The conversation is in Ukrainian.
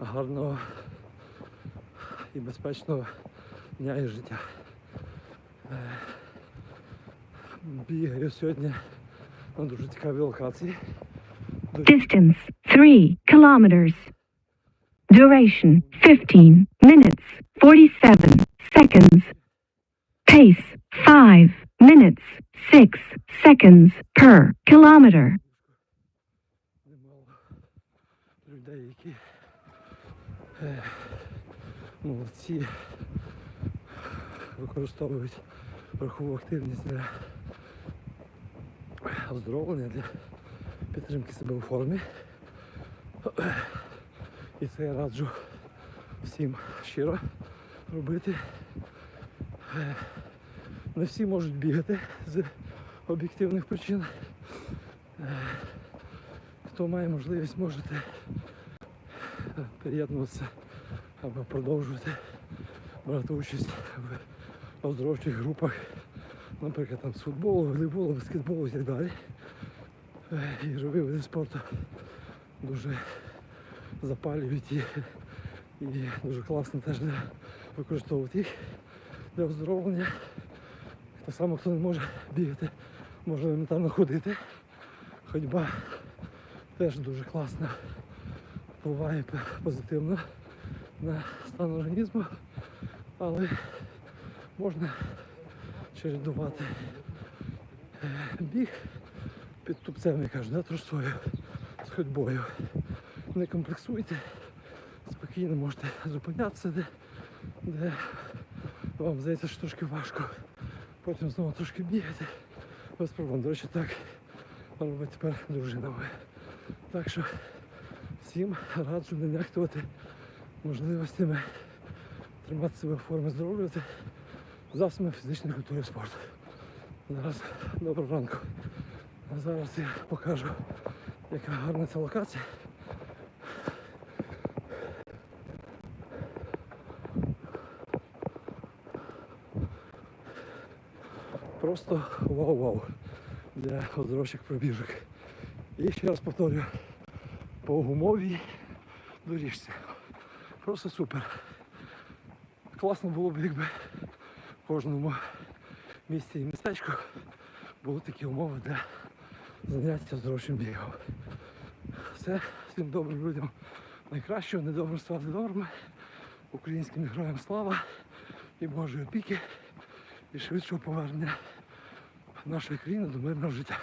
гарного і безпечного дня і життя. Е, Бігаю сьогодні на дуже цікавій локації. Distance 3 kilometers. Duration 15 minutes 47 seconds. Pace 5 minutes 6 seconds per kilometer. Немало людей, які е, молодці використовують рухову активність для оздоровлення, для підтримки себе у формі. І це я раджу всім щиро робити. Е, Не всі можуть бігати з об'єктивних причин. Хто має можливість, можете е, приєднуватися або продовжувати брати участь в оздоровчих групах, наприклад, там з футболу, волейболу, баскетболу і так далі. Е, Ігрові види спорту дуже запалюють і, і дуже класно теж використовувати їх для оздоровлення. Так само, хто не може бігати, може елементарно ходити. Ходьба теж дуже класно впливає позитивно на стан організму, але можна чередувати е, біг під тупцем, я кажу, да, трусою з ходьбою. Не комплексуйте, спокійно можете зупинятися, де, де вам здається, що трошки важко. Потім знову трошки бігати. Без проблем. До речі, так робить тепер дружина моя. Так що всім раджу не нехтувати можливостями тримати себе в формі здоров'я засобами фізичної культури спорту. Зараз доброго ранку. Зараз я покажу, яка гарна ця локація. Просто вау-вау для оздоровчих пробіжок. І ще раз повторюю, по гумовій доріжці. Просто супер. Класно було б, якби в кожному місці і містечку були такі умови для заняття оздоровчим бігом. Все, всім добрим людям найкращого, недобрим ставати добрими. Українським героям слава і Божої опіки і швидшого повернення нашої країни до мирного життя.